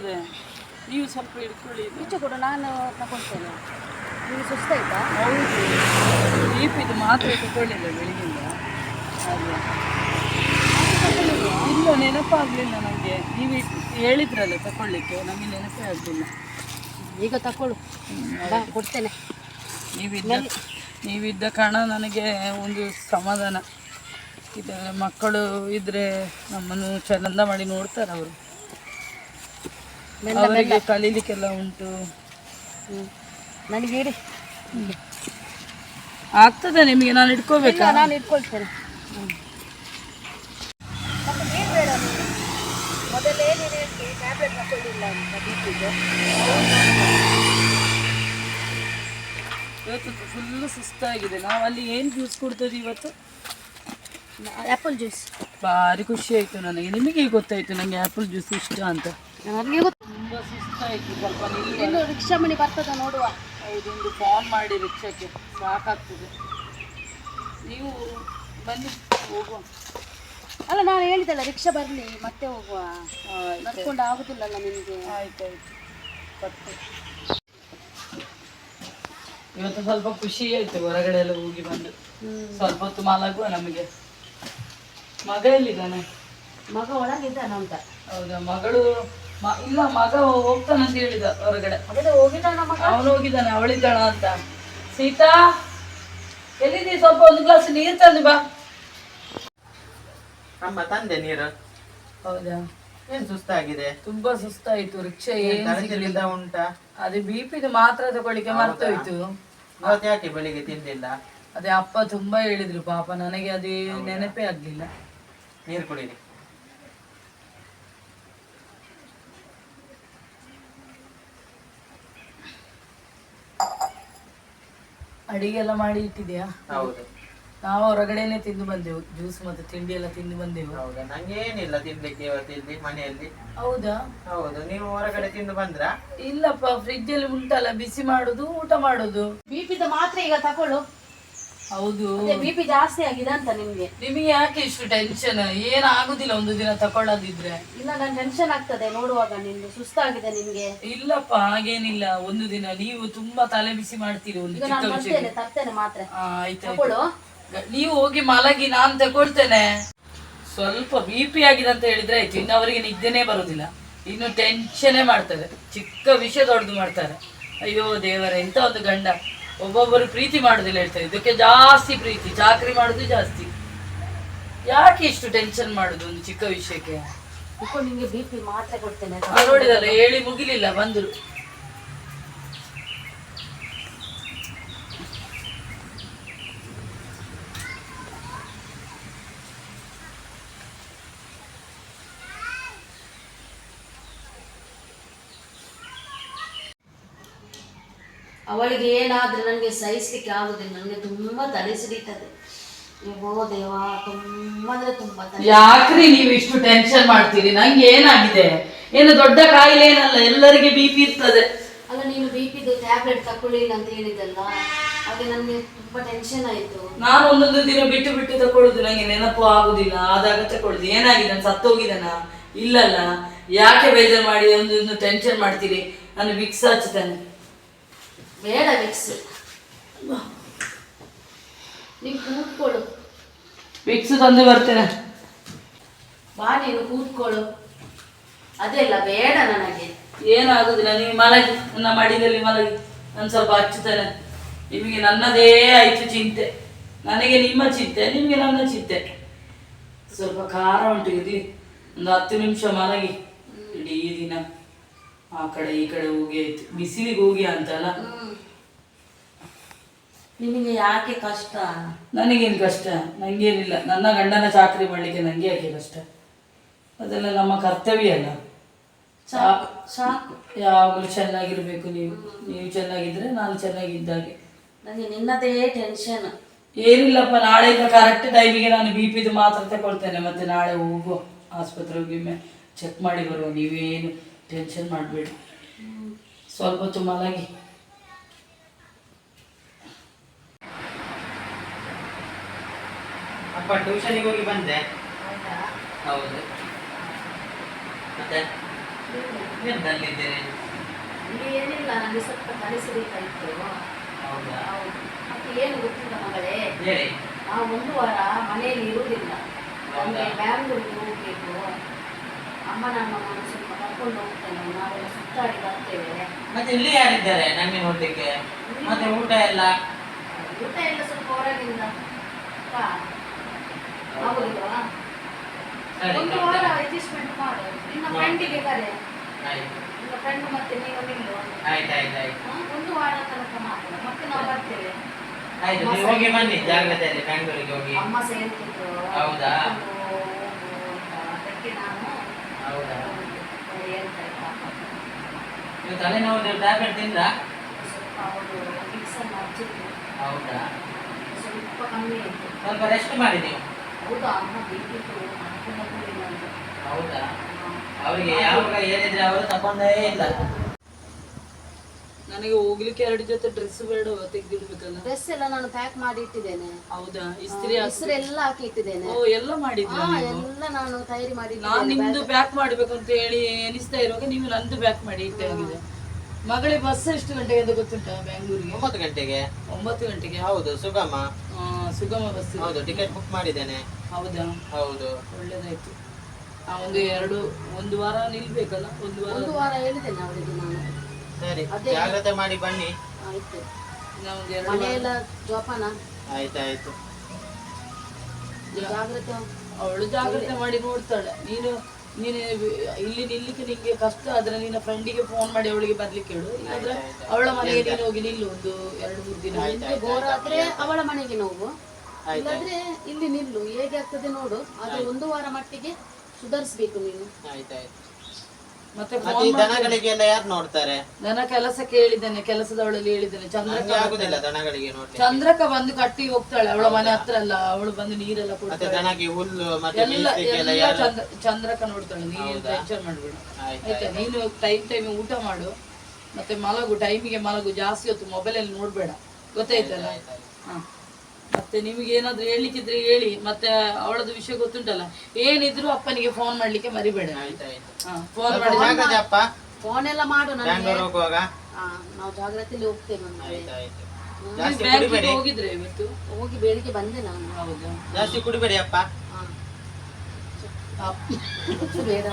ಆಗ್ತದೆ ನೀವು ಸ್ವಲ್ಪ ಹಿಡ್ಕೊಳ್ಳಿ. ಈಚೆ ಕೊಡು ನಾನು ತಗೊಳ್ತೇನೆ ನೀವು ಸುಸ್ತಾಯ್ತಾ? ಹೌದು. ಬಿ ಇದು ಮಾತ್ರೆ ತಗೊಳ್ಳಿಲ್ಲ ಬೆಳಿಗ್ಗೆಯಿಂದ. ಹಾಗೆ. ಇಲ್ಲ ನೆನಪಾಗಲಿಲ್ಲ ನನಗೆ ನೀವು ಹೇಳಿದ್ರಲ್ಲ ತಗೊಳ್ಳಿಕ್ಕೆ ನಮಗೆ ನೆನಪೇ ಆಗಲಿಲ್ಲ. ಈಗ ತಗೊಳ್ಳು ಬಾ ಕೊಡ್ತೇನೆ. ನೀವಿದ್ದ ನೀವಿದ್ದ ಕಾರಣ ನನಗೆ ಒಂದು ಸಮಾಧಾನ. ಇದು ಮಕ್ಕಳು ಇದ್ದರೆ ನಮ್ಮನ್ನು ಚಂದ ಮಾಡಿ ನೋಡ್ತಾರೆ ಅವರು ಮೆಲ್ಲ ಅವರಿಗೆ ಕಲೀಲಿಕ್ಕೆಲ್ಲ ಉಂಟು. ನನಗೆ ಇಡಿ. ಆಗ್ತದೆ ನಿಮಗೆ ನಾನು ಇಟ್ಕೋಬೇಕಾ? ಇಲ್ಲ ನಾನು ಇಟ್ಕೊಳ್ತೇನೆ. ಬೇಡ ಮೊದಲೇ ನೀನು ಹೇಳ್ತಿ ಟ್ಯಾಬ್ಲೆಟ್ ತಗೊಳ್ಳಿಲ್ಲ ಅಂತ ಬಿ ಇವತ್ತು ಫುಲ್ ಸುಸ್ತಾಗಿದೆ. ನಾವು ಅಲ್ಲಿ ಏನು ಜ್ಯೂಸ್ ಕುಡ್ತದೆ ಇವತ್ತು? ಆ್ಯಪಲ್ ಜ್ಯೂಸ್ ಭಾರಿ ಖುಷಿ ಆಯಿತು ನನಗೆ. ನಿಮಗೆ ಗೊತ್ತಾಯಿತು ನನಗೆ ಆ್ಯಪಲ್ ಜ್ಯೂಸ್ ಇಷ್ಟ ಅಂತ? ನನಗೆ ತುಂಬ ಸುಸ್ತಾಯಿತು ಸ್ವಲ್ಪ ನಿಲ್ಲಿ ಇನ್ನು ರಿಕ್ಷಾ ಮಣಿ ಬರ್ತದ ನೋಡುವ. ಒಂದು ಫೋನ್ ಮಾಡಿ ರಿಕ್ಷಕ್ಕೆ ಸಾಕಾಗ್ತದೆ. ನೀವು ಬನ್ನಿ ಹೋಗುವ. ಅಲ್ಲ ನಾನು ಹೇಳಿದಲ್ಲ ರಿಕ್ಷಾ ಬರಲಿ ಮತ್ತೆ ಹೋಗುವ. ನಡ್ಕೊಂಡು ಆಗುದಿಲ್ಲಲ್ಲ ನಿಮಗೆ. ಆಯ್ತಾಯ್ತು ಬರ್ತೇನೆ. ಇವತ್ತು ಸ್ವಲ್ಪ ಖುಷಿ ಆಯ್ತು ಹೊರಗಡೆ ಎಲ್ಲ ಹೋಗಿ ಬಂದು. ಸ್ವಲ್ಪ ಹೊತ್ತು ಮಲಗುವ ನಮಗೆ. ಮಗ ಎಲ್ಲಿದ್ದಾನೆ? ಮಗ ಒಳಗಿದ್ದಾನ ಅಂತ. ಹೌದಾ ಮಗಳು? ಇಲ್ಲ ಮಗ ಹೋಗ್ತಾನಂತ ಹೇಳಿದ ಹೊರಗಡೆ ಅವನು ಹೋಗಿದ್ದಾನೆ ಅವಳಿದ್ದಾಳ ಅಂತ. ಸೀತಾ ಎಲ್ಲಿದ್ದೀ ಸ್ವಲ್ಪ ಒಂದು ಗ್ಲಾಸ್ ನೀರು ತಂದು ಬಾ. ಅಮ್ಮ ತಂದೆ ನೀರು. ಹೌದಾ? ಏನ್ ಸುಸ್ತಾಗಿದೆ? ತುಂಬಾ ಸುಸ್ತಾಯ್ತು ರಿಕ್ಷಾ ಏನ್ ಸಿಗ್ಲಿಲ್ಲ. ತಲೆತಿರಿದ ಉಂಟಾ? ಅದೇ ಬಿ ಪಿದು ಮಾತ್ರ ತಗೊಳ್ಳಿಕ್ಕೆ ಮರ್ತೋಯ್ತು. ಇವತ್ತು ಯಾಕೆ ಬೆಳಿಗ್ಗೆ ತಿಂದಿಲ್ಲ? ಅದೇ ಅಪ್ಪ ತುಂಬಾ ಹೇಳಿದ್ರು ಪಾಪ ನನಗೆ ಅದೇ ನೆನಪೇ ಆಗ್ಲಿಲ್ಲ. ನೀರು ಕುಡೀರಿ. ಅಡಿಗೆ ಎಲ್ಲ ಮಾಡಿ ಇಟ್ಟಿದ್ಯಾ? ಹೌದು. ನಾವು ಹೊರಗಡೆನೆ ತಿಂದು ಬಂದೆವು ಜ್ಯೂಸ್ ಮತ್ತೆ ತಿಂಡಿ ಎಲ್ಲ ತಿಂದು ಬಂದೆವು. ಹೌದಾ? ನಂಗೇನಿಲ್ಲ ತಿನ್ಲಿಕ್ಕೆ ಇವತ್ತು ಇಲ್ಲಿ ಮನೆಯಲ್ಲಿ. ಹೌದಾ? ಹೌದು ನೀವು ಹೊರಗಡೆ ತಿಂದು ಬಂದ್ರ? ಇಲ್ಲಪ್ಪ ಫ್ರಿಜ್ ಅಲ್ಲಿ ಉಂಟಲ್ಲ ಬಿಸಿ ಮಾಡುದು ಊಟ ಮಾಡುದು. ಬಿಪಿದ ಮಾತ್ರ ಈಗ ತಗೊಳ್ಳು. ಹೌದು. ಬಿಪಿ ಬಿ ಪಿ ಜಾಸ್ತಿ ಆಗಿದೆ ಅಂತ ನಿಮ್ಗೆ? ನಿಮಗೆ ಯಾಕೆ ಇಷ್ಟು ಟೆನ್ಷನ್ ಏನಾಗುದಿಲ್ಲ ಒಂದು ದಿನ ತಕೊಳ್ಳೋದಿದ್ರೆ. ಇಲ್ಲ ನನ್ ಟೆನ್ಷನ್ ಆಗ್ತದೆ ನೋಡುವಾಗ ನಿಮ್ದು. ಸುಸ್ತಾಗಿದೆ ನಿಮ್ಗೆ. ಇಲ್ಲಪ್ಪ ಹಾಗೇನಿಲ್ಲ. ಒಂದು ದಿನ ನೀವು ತುಂಬಾ ತಲೆ ಬಿಸಿ ಮಾಡ್ತೀರಿ ಒಂದು ಈಗ ಚಿಕ್ಕ ನಾನು ವಿಷಯ ಬರ್ತೇನೆ ತರ್ತೇನೆ ಮಾತ್ರ. ಆಯ್ತಾಯ್ತು ತಗೊಳ್ಳು ನೀವು ಹೋಗಿ ಮಲಗಿ ನಾನ್ ತಗೊಳ್ತೇನೆ. ಸ್ವಲ್ಪ ಬಿ ಪಿ ಆಗಿದೆ ಅಂತ ಹೇಳಿದ್ರೆ ಆಯ್ತು. ಇನ್ನು ಅವರಿಗೆ ನಿದ್ದೆನೇ ಬರುದಿಲ್ಲ. ಇನ್ನು ಟೆನ್ಷನೇ ಮಾಡ್ತಾರೆ. ಚಿಕ್ಕ ವಿಷಯ ದೊಡ್ಡದು ಮಾಡ್ತಾರೆ. ಅಯ್ಯೋ ದೇವರ ಎಂತ ಒಂದು ಗಂಡ. ಒಬ್ಬೊಬ್ಬರು ಪ್ರೀತಿ ಮಾಡುದಿಲ್ಲ ಹೇಳ್ತಾರೆ. ಇದಕ್ಕೆ ಜಾಸ್ತಿ ಪ್ರೀತಿ ಚಾಕ್ರಿ ಮಾಡುದು ಜಾಸ್ತಿ. ಯಾಕೆ ಇಷ್ಟು ಟೆನ್ಷನ್ ಮಾಡುದು ಒಂದು ಚಿಕ್ಕ ವಿಷಯಕ್ಕೆ? ನಿಮಗೆ ಬಿ ಪಿ ಮಾತ್ರೆ ಕೊಡ್ತೇನೆ ನೋಡಿದಲ್ಲ ಹೇಳಿ ಮುಗಿಲಿಲ್ಲ ಬಂದರು. ಅವಳಿಗೆ ಏನಾದರೂ ನನಗೆ ಸಹಿಸ್ಲಿಕ್ಕೆ ಆಗುದಿಲ್ಲ. ನನಗೆ ತುಂಬಾ ತಲೆ ಸಿಡಿತದೆ. ದೇವ ತುಂಬ ಅಂದ್ರೆ ತುಂಬ ತಲೆ ಯಾಕ್ರಿ ನೀವು ಇಷ್ಟು ಟೆನ್ಷನ್ ಮಾಡ್ತೀರಿ? ನಂಗೆ ಏನಾಗಿದೆ? ಏನು ದೊಡ್ಡ ಕಾಯಿಲೆ ಏನಲ್ಲ ಎಲ್ಲರಿಗೆ ಬಿ ಪಿ ಇರ್ತದೆ. ಅಲ್ಲ ನೀನು ಬಿ ಪಿದು ಟ್ಯಾಬ್ಲೆಟ್ ತಕೊಳ್ಳಿಲ್ಲ ಅಂತ ಹೇಳಿದಲ್ಲ ಹಾಗೆ ನನಗೆ ತುಂಬಾ ಟೆನ್ಷನ್ ಆಯ್ತು. ನಾನು ಒಂದೊಂದು ದಿನ ಬಿಟ್ಟು ಬಿಟ್ಟು ತಕೊಳ್ಳುದು ನಂಗೆ ನೆನಪು ಆಗುದಿಲ್ಲ. ಆದಾಗ ತಕೊಳ್ಳುದು ಏನಾಗಿದೆ? ನಾನು ಸತ್ತೋಗಿದ್ದಾನ? ಇಲ್ಲಲ್ಲ. ಯಾಕೆ ಬೇಜಾರು ಮಾಡಿ ಒಂದೊಂದು ಟೆನ್ಷನ್ ಮಾಡ್ತೀರಿ? ನಾನು ವಿಕ್ಸ್ ಹಚ್ತೇನೆ ಬೇಡ ವಿಕ್ಸ್ ನೀವು ಕೂತ್ಕೊಳ್ಳು. ವಿಕ್ಸ್ ತಂದು ಬರ್ತೇನೆ. ಬಾ ನೀನು ಕೂತ್ಕೊಳ್ಳು. ಅದೆಲ್ಲ ಬೇಡ ನನಗೆ. ಏನಾಗುದಿಲ್ಲ ನೀವು ಮಲಗಿ. ನನ್ನ ಮಡಿದಲ್ಲಿ ಮಲಗಿ. ನಾನು ಸ್ವಲ್ಪ ಹಚ್ಚುತ್ತೇನೆ. ನಿಮಗೆ ನನ್ನದೇ ಆಯ್ತು ಚಿಂತೆ. ನನಗೆ ನಿಮ್ಮ ಚಿಂತೆ ನಿಮಗೆ ನನ್ನ ಚಿಂತೆ. ಸ್ವಲ್ಪ ಖಾರ ಉಂಟು ಇರ್ಲಿ ಒಂದು ಹತ್ತು ನಿಮಿಷ ಮಲಗಿ. ಇಡೀ ದಿನ ಆ ಕಡೆ ಈ ಕಡೆ ಹೋಗಿ ಆಯ್ತು. ಬಿಸಿಲಿಗೆ ಹೋಗಿ ಅಂತಲ್ಲ? ನಿನಗೆ ಯಾಕೆ ಕಷ್ಟ? ನನಗೇನು ಕಷ್ಟ? ನನಗೇನಿಲ್ಲ ನನ್ನ ಗಂಡನ ಚಾಕರಿ ಮಾಡಲಿಕ್ಕೆ ನನಗೆ ಯಾಕೆ ಕಷ್ಟ? ಅದೆಲ್ಲ ನಮ್ಮ ಕರ್ತವ್ಯ ಅಲ್ಲ. ಸಾಕು ಸಾಕು. ಯಾವಾಗಲೂ ಚೆನ್ನಾಗಿರಬೇಕು ನೀವು. ನೀವು ಚೆನ್ನಾಗಿದ್ದರೆ ನಾನು ಚೆನ್ನಾಗಿದ್ದಾಗೆ. ನನಗೆ ನಿನ್ನದೇ ಟೆನ್ಷನ್ ಏನಿಲ್ಲಪ್ಪ ನಾಳೆಯಿಂದ ಕರೆಕ್ಟ್ ಟೈಮಿಗೆ ನಾನು ಬಿ ಪಿದು ಮಾತ್ರ ತಗೊಳ್ತೇನೆ. ಮತ್ತೆ ನಾಳೆ ಹೋಗುವ ಆಸ್ಪತ್ರೆಗೆ ಒಮ್ಮೆ ಚೆಕ್ ಮಾಡಿ ಬರುವ. ನೀವೇನು ಟೆನ್ಷನ್ ಮಾಡಬೇಡಿ. ಸ್ವಲ್ಪ ಹೊತ್ತು ಮಲಗಿ. ಅಪ್ಪ ಟ್ಯೂಷನಿಗೆ ಹೋಗಿ ಬಂದೆ. ಹೌದು? ಮತ್ತೆ? ಬಂದಿದ್ದೀರಿ ಇಲ್ಲಿ ಏನಿಲ್ಲ ನನಗೆ ಸ್ವಲ್ಪ ಸಿಡಿತಾ ಹೌದಾ? ಮತ್ತೆ ಏನು ಗೊತ್ತಿಲ್ಲ ಮಗಳೇ? ಹೇಳಿ. ಆ ಒಂದು ವಾರ ಮನೆಯಲ್ಲಿ ಇರುವುದಿಲ್ಲ. ನಮಗೆ ಬ್ಯಾಂಗ್ಳೂರಿಗೆ ಹೋಗ್ಬೇಕು. ಅಮ್ಮ ನಮ್ಮ ಸ್ವಲ್ಪ ಕರ್ಕೊಂಡು ಹೋಗ್ತೇನೆ ನಾವೆಲ್ಲ ಸುತ್ತಾಡಿ ಬರ್ತೇವೆ. ಮತ್ತೆ ಇಲ್ಲಿ ಯಾರಿದ್ದಾರೆ ನನಗೆ ನೋಡ್ಲಿಕ್ಕೆ? ಮತ್ತೆ ಊಟ ಎಲ್ಲ? ಊಟ ಎಲ್ಲ ಸ್ವಲ್ಪ ಹೊರಗಿಂದ. ಆಗುದಿಲ್ವಾ? ಒಂದು ವಾರ ಅಡ್ಜಸ್ಟ್ಮೆಂಟ್ ಮಾಡು. ನಿನ್ನ ಫ್ರೆಂಡಿಗೆ ಕರೆ. ಆಯ್ತು. ನಿನ್ನ ಫ್ರೆಂಡ್ ಮತ್ತೆ ನೀವು ನಿಲ್ಲು ಆಯ್ತು ಆಯ್ತು ಆಯ್ತು. ಹಾ, ಒಂದು ವಾರ ತನಕ ಮಾತ್ರ ಮತ್ತೆ ನಾವು ಬರ್ತೇವೆ. ಆಯ್ತು ನೀವು ಹೋಗಿ ಬನ್ನಿ ಜಾಗ್ರತೆಯಲ್ಲಿ ಬೆಂಗಳೂರಿಗೆ ಹೋಗಿ. ಅಮ್ಮ ಸೇರ್ತಿದ್ರು. ಹೌದಾ? ಅದಕ್ಕೆ ನಾನು ಹೌದಾ. ನೀವು ತಲೆನೋವು ಟ್ಯಾಬ್ಲೆಟ್ ತಿಂದ ಸ್ವಲ್ಪ ಅವರು ಹೌದಾ? ಸ್ವಲ್ಪ ಕಮ್ಮಿ ಆಯ್ತು. ಸ್ವಲ್ಪ ರೆಸ್ಟ್ ಮಾಡಿ ನೀವು. ಹೌದಾ ಅಮ್ಮ ಬೇಕಿತ್ತು. ಹೌದಾ? ಅವರಿಗೆ ಯಾವಾಗ ಅವರು ತಕೊಂಡೇ ಇಲ್ಲ. ನನಗೆ ಹೋಗ್ಲಿಕ್ಕೆ ಎರಡು ಜೊತೆ ಡ್ರೆಸ್ ಬೇಡ ತೆಗ್ದಿಡ್ಬೇಕಲ್ಲ. ಡ್ರೆಸ್ ಎಲ್ಲ ನಾನು ಪ್ಯಾಕ್ ಮಾಡಿ ಇಟ್ಟಿದ್ದೇನೆ ಹೌದಾ ಇಸ್ತ್ರಿ ಹೆಸರು ಎಲ್ಲ ಹಾಕಿ ಇಟ್ಟಿದ್ದೇನೆ ಓ ಎಲ್ಲ ಮಾಡಿದ್ರಾ ಎಲ್ಲ ನಾನು ತಯಾರಿ ಮಾಡಿ ನಾನು ನಿಮ್ದು ಪ್ಯಾಕ್ ಮಾಡ್ಬೇಕು ಅಂತ ಹೇಳಿ ಎನಿಸ್ತಾ ಇರುವಾಗ ನೀವು ನಂದು ಬ್ಯಾಕ್ ಮಾಡಿ ಇಟ್ಟೆ ಆಗಿದೆ ಮಗಳೇ ಬಸ್ ಎಷ್ಟು ಗಂಟೆಗೆ ಅಂತ ಗೊತ್ತುಂಟಾ ಬೆಂಗಳೂರಿಗೆ ಒಂಬತ್ತು ಗಂಟೆಗೆ. ಒಂಬತ್ತು ಗಂಟೆಗೆ? ಹೌದು ಸುಗಮ. ಆ, ಸುಗಮ ಬಸ್ ಹೌದು ಟಿಕೆಟ್ ಬುಕ್ ಮಾಡಿದ್ದೇನೆ. ಹೌದಾ? ಹೌದು. ಒಳ್ಳೇದಾಯ್ತು. ಆ ಒಂದು ಎರಡು ಒಂದು ವಾರ ನಿಲ್ಬೇಕಲ್ಲ? ಒಂದು ವಾರ. ಒಂದು ವಾರ ಹೇಳಿದ್ದೇನೆ ಅವಳಿಗೆ ನಾನು. ಸರಿ ಜಾಗ್ರತೆ ಮಾಡಿ ಬನ್ನಿ. ಆಯ್ತು. ಎರಡು ಮನೆಯೆಲ್ಲ ಜೋಪಾನ? ಆಯ್ತಾಯ್ತು. ಜಾಗ್ರತೆ ಅವಳು ಜಾಗ್ರತೆ ಮಾಡಿ ನೋಡ್ತಾಳೆ. ನೀನು ನೀನು ಇಲ್ಲಿ ನಿಲ್ಲಿಕ್ಕೆ ನಿಂಗೆ ಕಷ್ಟ ಆದ್ರೆ ನಿನ್ನ ಫ್ರೆಂಡಿಗೆ ಫೋನ್ ಮಾಡಿ ಅವಳಿಗೆ ಬರ್ಲಿಕ್ಕೆ ಹೇಳು. ಇಲ್ಲಾಂದ್ರೆ ಅವಳ ಮನೆಗೆ ನೀನು ಹೋಗಿ ನಿಲ್ಲು ಒಂದು ಎರಡು ಮೂರು ದಿನ. ನಿಮ್ಗೆ ಬೋರ್ ಆದ್ರೆ ಅವಳ ಮನೆಗೆ ನೋವು. ಇಲ್ಲಾಂದ್ರೆ ಇಲ್ಲಿ ನಿಲ್ಲು. ಹೇಗೆ ಆಗ್ತದೆ ನೋಡು. ಆದ್ರೆ ಒಂದು ವಾರ ಮಟ್ಟಿಗೆ ಸುಧಾರಿಸ್ಬೇಕು ನೀನು. ಆಯ್ತಾಯ್ತು ಮತ್ತೆ ಮತ್ತೆ ಈ ದನಗಳಿಗೆಲ್ಲ ಯಾರು ನೋಡ್ತಾರೆ? ನನ್ನ ಕೆಲಸಕ್ಕೆ ಹೇಳಿದ್ದೇನೆ ಕೆಲಸದವಳಲ್ಲಿ ಹೇಳಿದ್ದೇನೆ. ಚಂದ್ರಕ ಆಗುದಿಲ್ಲ ದನಗಳಿಗೆ ನೋಡ್ಲಿಕ್ಕೆ. ಚಂದ್ರಕ ಬಂದು ಕಟ್ಟಿ ಹೋಗ್ತಾಳೆ ಅವಳ ಮನೆ ಹತ್ರ ಅಲ್ಲ ಅವಳು ಬಂದು ನೀರೆಲ್ಲ ಮತ್ತೆ ಕೊಡ್ತಾಳೆ ದನಕ್ಕೆ ಹುಲ್ಲು ಮತ್ತೆ ಎಲ್ಲ ಮೇಯ್ಸ್ಲಿಕ್ಕೆಲ್ಲ ಎಲ್ಲ ಯಾರು? ಚಂದ್ರ ಚಂದ್ರಕ ನೋಡ್ತಾಳೆ ನೀರು ಟೆನ್ಷನ್ ಮಾಡ್ಬೇಡ. ಆಯ್ತು ಆಯ್ತಾ? ನೀನು ಟೈಮ್ ಟೈಮ್ ಊಟ ಮಾಡು. ಮತ್ತೆ ಮಲಗು ಟೈಮಿಗೆ ಮಲಗು ಜಾಸ್ತಿ ಹೊತ್ತು ಮೊಬೈಲಲ್ಲಿ ನೋಡ್ಬೇಡ. ಗೊತ್ತಾಯ್ತಲ್ಲ? ಹಾ. ಮತ್ತೆ ನಿಮ್ಗೆ ಏನಾದ್ರು ಹೇಳಲಿಕ್ಕಿದ್ರೆ ಹೇಳಿ ಮತ್ತೆ ಅವಳದ್ದು ವಿಷಯ ಗೊತ್ತುಂಟಲ್ಲ. ಏನಿದ್ರು ಅಪ್ಪನಿಗೆ ಫೋನ್ ಮಾಡ್ಲಿಕ್ಕೆ ಮರಿಬೇಡ. ಫೋನ್ ಮಾಡಿ. ಜಾಗ್ರತೆ ಅಪ್ಪ. ಫೋನ್ ಎಲ್ಲ ಮಾಡು ನನಗೆ. ಬ್ಯಾಂಗ್ಳೂರ್ ಹೋಗುವಾಗ. ಹಾ, ನಾವು ಜಾಗ್ರತೆಯಲ್ಲಿ ಹೋಗ್ತೇವೆ ಮನೆ ಆಯ್ತಾ ಆಯ್ತು. ಜಾಸ್ತಿ ಬ್ಯಾಂಕಿಗೆ ಕುಡಿಬೇಡಿ. ಹೋಗಿದ್ರೆ ಇವತ್ತು? ಹೋಗಿ ಬೆಳಿಗ್ಗೆ ಬಂದೆ ನಾನು. ಹೌದು? ಜಾಸ್ತಿ ಕುಡಿಬೇಡಿ ಅಪ್ಪ. ಹಾ. ಅಪ್ಪ ಬೇಡ.